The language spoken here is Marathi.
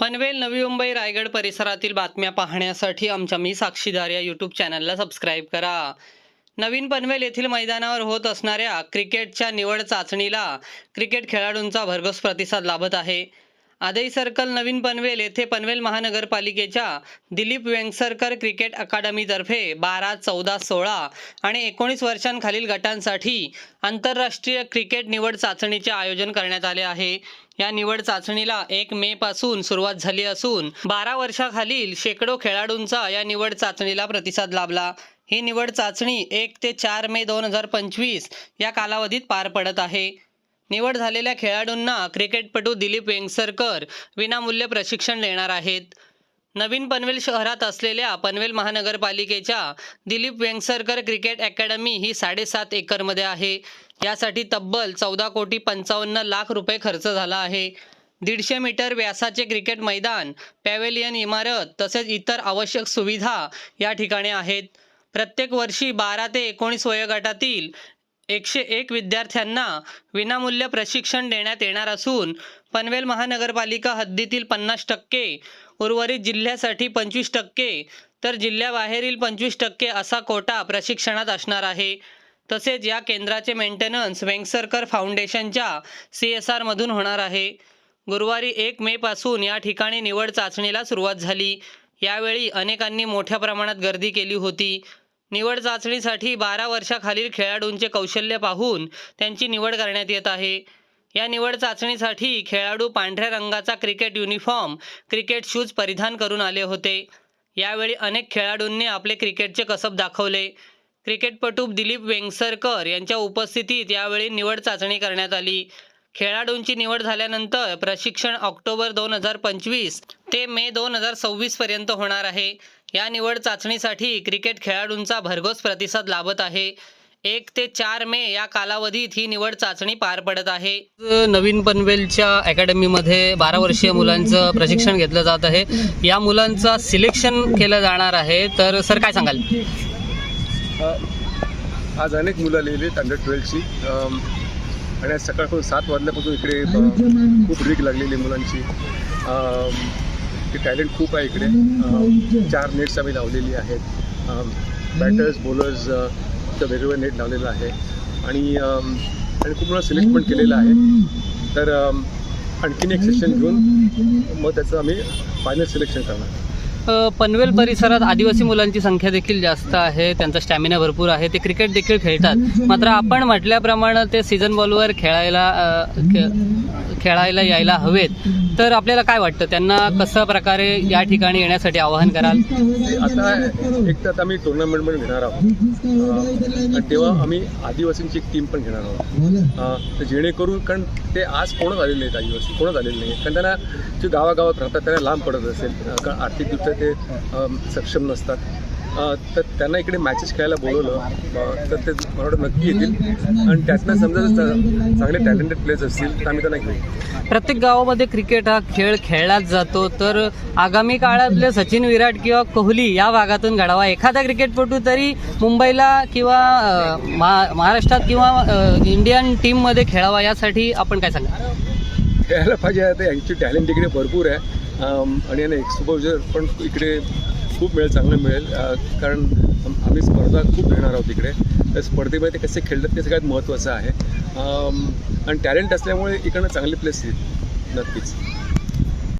पनवेल नवी मुंबई रायगड परिसरातील बातम्या पाहण्यासाठी आमच्या मी साक्षीदार या यूट्यूब चॅनलला सबस्क्राईब करा. नवीन पनवेल येथील मैदानावर होत असणाऱ्या क्रिकेटच्या निवड चाचणीला क्रिकेट खेळाडूंचा भरघोस प्रतिसाद लाभत आहे. आदई सर्कल नवीन पनवेल येथे पनवेल महानगरपालिकेच्या दिलीप वेंगसरकर क्रिकेट अकादमीतर्फे बारा चौदा सोळा आणि एकोणीस वर्षांखालील गटांसाठी आंतरराष्ट्रीय क्रिकेट निवड चाचणीचे आयोजन करण्यात आले आहे. या निवड चाचणीला एक मे पासून सुरुवात झाली असून बारा वर्षाखालील शेकडो खेळाडूंचा या निवड चाचणीला प्रतिसाद लाभला. ही निवड चाचणी एक ते चार मे दोन हजार पंचवीस या कालावधीत पार पडत आहे. निवड झालेल्या खेळाडूंना क्रिकेटपटू दिलीप वेंगसरकर विनामूल्य प्रशिक्षण देणार आहेत. नवीन पनवेल शहरात असलेल्या पनवेल महानगरपालिकेच्या दिलीप वेंगसरकर क्रिकेट अकॅडमी ही साडेसात एकरमध्ये आहे. यासाठी तब्बल चौदा कोटी पंचावन्न लाख रुपये खर्च झाला आहे. दीडशे मीटर व्यासाचे क्रिकेट मैदान पॅवेलियन इमारत तसेच इतर आवश्यक सुविधा या ठिकाणी आहेत. प्रत्येक वर्षी बारा ते एकोणीस वयोगटातील एकशे एक विद्यार्थ्यांना विनामूल्य प्रशिक्षण देण्यात येणार असून पनवेल महानगरपालिका हद्दीतील पन्नास टक्के उर्वरित जिल्ह्यासाठी पंचवीस टक्के तर जिल्ह्याबाहेरील पंचवीस टक्के असा कोटा प्रशिक्षणात असणार आहे. तसेच या केंद्राचे मेंटेनन्स वेंगसरकर फाउंडेशनच्या सी एस आरमधून होणार आहे. गुरुवारी एक मे पासून या ठिकाणी निवड चाचणीला सुरुवात झाली. यावेळी अनेकांनी मोठ्या प्रमाणात गर्दी केली होती. निवड चाचणीसाठी बारा वर्षाखालील खेळाडूंचे कौशल्य पाहून त्यांची निवड करण्यात येत आहे. या निवड चाचणीसाठी खेळाडू पांढऱ्या रंगाचा क्रिकेट युनिफॉर्म क्रिकेट शूज परिधान करून आले होते. यावेळी अनेक खेळाडूंनी आपले क्रिकेटचे कसब दाखवले. क्रिकेटपटू दिलीप वेंगसरकर यांच्या उपस्थितीत यावेळी निवड चाचणी करण्यात आली. खेळाडूंची निवड झाल्यानंतर प्रशिक्षण ऑक्टोबर दोन हजार पंचवीस ते मे दोन हजार सव्वीसपर्यंत होणार आहे. या निवड चाचणीसाठी क्रिकेट खेळाडूंचा भरघोस प्रतिसाद लाभत आहे. एक ते चार मे या कालावधीत ही निवड चाचणी पार पडत आहे. नवीन पनवेलच्या अकॅडमीमध्ये बारा वर्षीय मुलांचं प्रशिक्षण घेतलं जात आहे. या मुलांचं सिलेक्शन केलं जाणार आहे. तर सर काय सांगाल? आज अनेक मुलं लिहिली आहेत अंडर ट्वेल्वची आणि आज सकाळपासून सात वाजल्यापासून इकडे खूप रीक लागलेली मुलांची. ते टॅलेंट खूप आहे इकडे. चार नेट्स आम्ही लावलेली आहेत. बॅटर्स बॉलर्स वेगवेगळं नेट लावलेलं आहे. आणि आणि खूप मुलं सिलेक्ट पण केलेलं आहे. तर आणखीन एक सेशन घेऊन मग त्याचं आम्ही फायनल सिलेक्शन करणार. पनवेल परिसरात आदिवासी मुलांची संख्या देखील जास्त आहे त्यांचा स्टॅमिना भरपूर आहे ते क्रिकेट देखील खेळतात. मात्र आपण म्हटल्याप्रमाणे ते सीझन बॉलवर खेळायला खेळायला यायला हवेत. तर आपल्याला काय वाटतं? त्यांना कसं प्रकारे या ठिकाणी येण्यासाठी आवाहन कराल? आता एक तर आता आम्ही टुर्नामेंटमध्ये घेणार आहोत. तेव्हा आम्ही आदिवासींची एक टीम पण घेणार आहोत. तर जेणेकरून कारण ते आज कोणच आलेले नाहीत आदिवासी कोणच आलेले नाही कारण त्यांना जे गावागावात राहतात त्यांना लांब पडत असेल अं, कारण आर्थिकदृष्ट्या ते सक्षम नसतात. तर त्यांना इकडे मॅचेस खेळायला बोलवलं. तर ते मला नक्की येतील. आणि त्यातनं समजा जर चांगले टॅलेंटेड प्लेयर्स असतील तर आम्ही त्यांना घेऊ. प्रत्येक गावामध्ये क्रिकेट हा खेळ खेळलाच जातो. तर आगामी काळातले सचिन विराट किंवा कोहली या भागातून घडावा. एखादा क्रिकेटपटू तरी मुंबईला किंवा महाराष्ट्रात किंवा इंडियन टीममध्ये खेळावा यासाठी आपण काय सांगा खेळायला पाहिजे आता यांची टॅलेंट इकडे भरपूर आहे. आणि यांना एक्सपोजर पण इकडे खूप मिळेल चांगलं मिळेल. कारण आम्ही स्पर्धा खूप घेणार आहोत इकडे. त्या स्पर्धेमध्ये ते कसे खेळतात ते सगळ्यात महत्त्वाचं आहे. आणि टॅलेंट असल्यामुळे इकडनं चांगले प्लेस येईल नक्कीच.